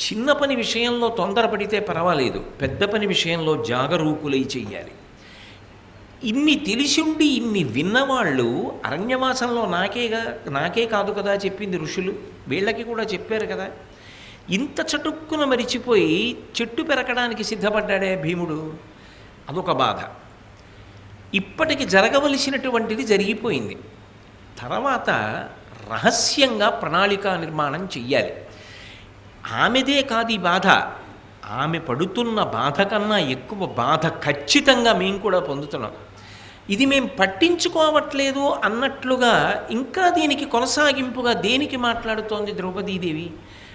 చిన్న పని విషయంలో తొందరపడితే పర్వాలేదు. పెద్ద పని విషయంలో జాగరూకులై చెయ్యాలి. ఇన్ని తెలిసిండి ఇన్ని విన్నవాళ్ళు అరణ్యవాసంలో నాకేగా నాకే కాదు కదా చెప్పింది ఋషులు. వీళ్ళకి కూడా చెప్పారు కదా. ఇంత చటుక్కున మరిచిపోయి చెట్టు పెరకడానికి సిద్ధపడ్డాడే భీముడు. అదొక బాధ. ఇప్పటికి జరగవలసినటువంటిది జరిగిపోయింది. తర్వాత రహస్యంగా ప్రణాళికా నిర్మాణం చెయ్యాలి. ఆమెదే కాదు ఈ బాధ. ఆమె పడుతున్న బాధ కన్నా ఎక్కువ బాధ ఖచ్చితంగా మేము కూడా పొందుతున్నాం. ఇది మేము పట్టించుకోవట్లేదు అన్నట్లుగా ఇంకా దీనికి కొనసాగింపుగా దేనికి మాట్లాడుతోంది ద్రౌపదీదేవి?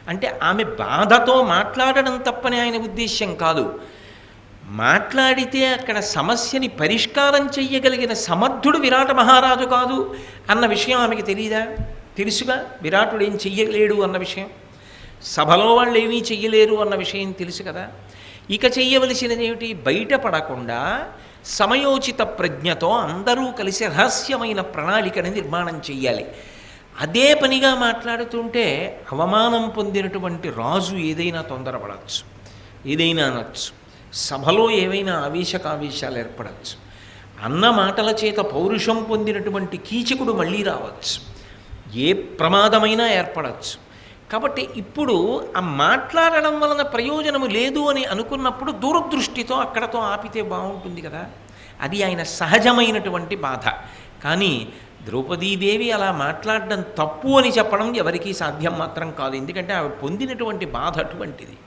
అంటే ఆమె బాధతో మాట్లాడడం తప్పని ఆయన ఉద్దేశ్యం కాదు. మాట్లాడితే అక్కడ సమస్యని పరిష్కారం చెయ్యగలిగిన సమర్థుడు విరాట మహారాజు కాదు అన్న విషయం ఆమెకి తెలియదా తెలుసుగా? విరాటుడు ఏం చెయ్యలేడు అన్న విషయం? సభలో వాళ్ళు ఏమీ చెయ్యలేరు అన్న విషయం తెలుసు కదా. ఇక చెయ్యవలసినది ఏమిటి బయటపడకుండా సమయోచిత ప్రజ్ఞతో అందరూ కలిసి రహస్యమైన ప్రణాళికని నిర్మాణం చెయ్యాలి. అదే పనిగా మాట్లాడుతుంటే అవమానం పొందినటువంటి రాజు ఏదైనా తొందరపడవచ్చు ఏదైనా అనొచ్చు. సభలో ఏవైనా ఆవేశకావేశాలు ఏర్పడవచ్చు అన్న మాటల చేత పౌరుషం పొందినటువంటి కీచకుడు మళ్ళీ రావచ్చు. ఏ ప్రమాదమైనా ఏర్పడవచ్చు కాబట్టి ఇప్పుడు ఆ మాట్లాడడం వలన ప్రయోజనము లేదు అని అనుకున్నప్పుడు దూరదృష్టితో అక్కడతో ఆపితే బాగుంటుంది కదా. అది ఆయన సహజమైనటువంటి బాధ. కానీ ద్రౌపదీదేవి అలా మాట్లాడడం తప్పు అని చెప్పడం ఎవరికీ సాధ్యం మాత్రం కాదు. ఎందుకంటే ఆవిడ పొందినటువంటి బాధ అటువంటిది.